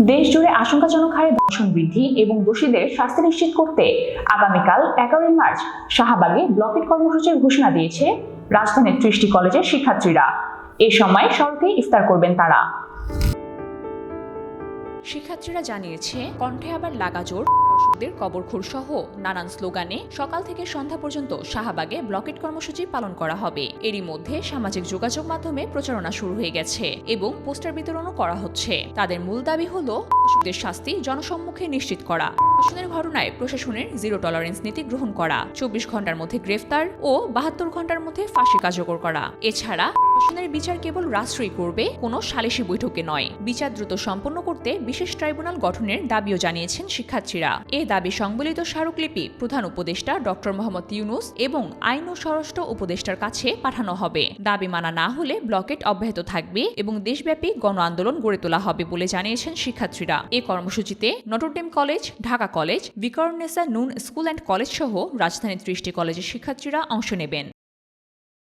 দেশ জুড়ে আশঙ্কাজনক হারে ধর্ষণ বৃদ্ধি এবং দোষীদের শাস্তি নিশ্চিত করতে আগামীকাল এগারোই মার্চ শাহবাগে ব্লকের কর্মসূচির ঘোষণা দিয়েছে রাজধানীর ত্রিশটি কলেজের শিক্ষার্থীরা। এ সময় সড়কে ইফতার করবেন তারা। শিক্ষার্থীরা জানিয়েছে, কণ্ঠে আবার লাগাজোর দর্শকদের কবরখোর সহ নানান স্লোগানে সকাল থেকে সন্ধ্যা পর্যন্ত শাহবাগে ব্লকেট কর্মসূচি পালন করা হবে। এরই মধ্যে সামাজিক যোগাযোগ মাধ্যমে প্রচারণা শুরু হয়ে গেছে এবং পোস্টার বিতরণও করা হচ্ছে। তাদের মূল দাবি হল দর্শকদের শাস্তি জনসম্মুখে নিশ্চিত করা, ধর্ষণের ঘটনায় প্রশাসনের জিরো টলারেন্স নীতি গ্রহণ করা, চব্বিশ ঘণ্টার মধ্যে গ্রেফতার ও বাহাত্তর ঘণ্টার মধ্যে ফাঁসি কার্যকর করা। এছাড়া ধর্ষণের বিচার কেবল রাষ্ট্রই করবে, কোনো সালিশি বৈঠকে নয়। বিচার দ্রুত সম্পন্ন করতে বিশেষ ট্রাইব্যুনাল গঠনের দাবিও জানিয়েছেন শিক্ষার্থীরা। এ দাবি সংবলিত স্মারকলিপি প্রধান উপদেষ্টা ডক্টর মোহাম্মদ ইউনুস এবং আইন ও স্বরাষ্ট্র উপদেষ্টার কাছে পাঠানো হবে। দাবি মানা না হলে ব্লকেট অব্যাহত থাকবে এবং দেশব্যাপী গণ আন্দোলন গড়ে তোলা হবে বলে জানিয়েছেন শিক্ষার্থীরা। এ কর্মসূচিতে Notre Dame college, Dhaka college Viqarunnisa Noon school and college সহ রাজধানীর ত্রিশটি কলেজের শিক্ষার্থীরা অংশ নেবেন।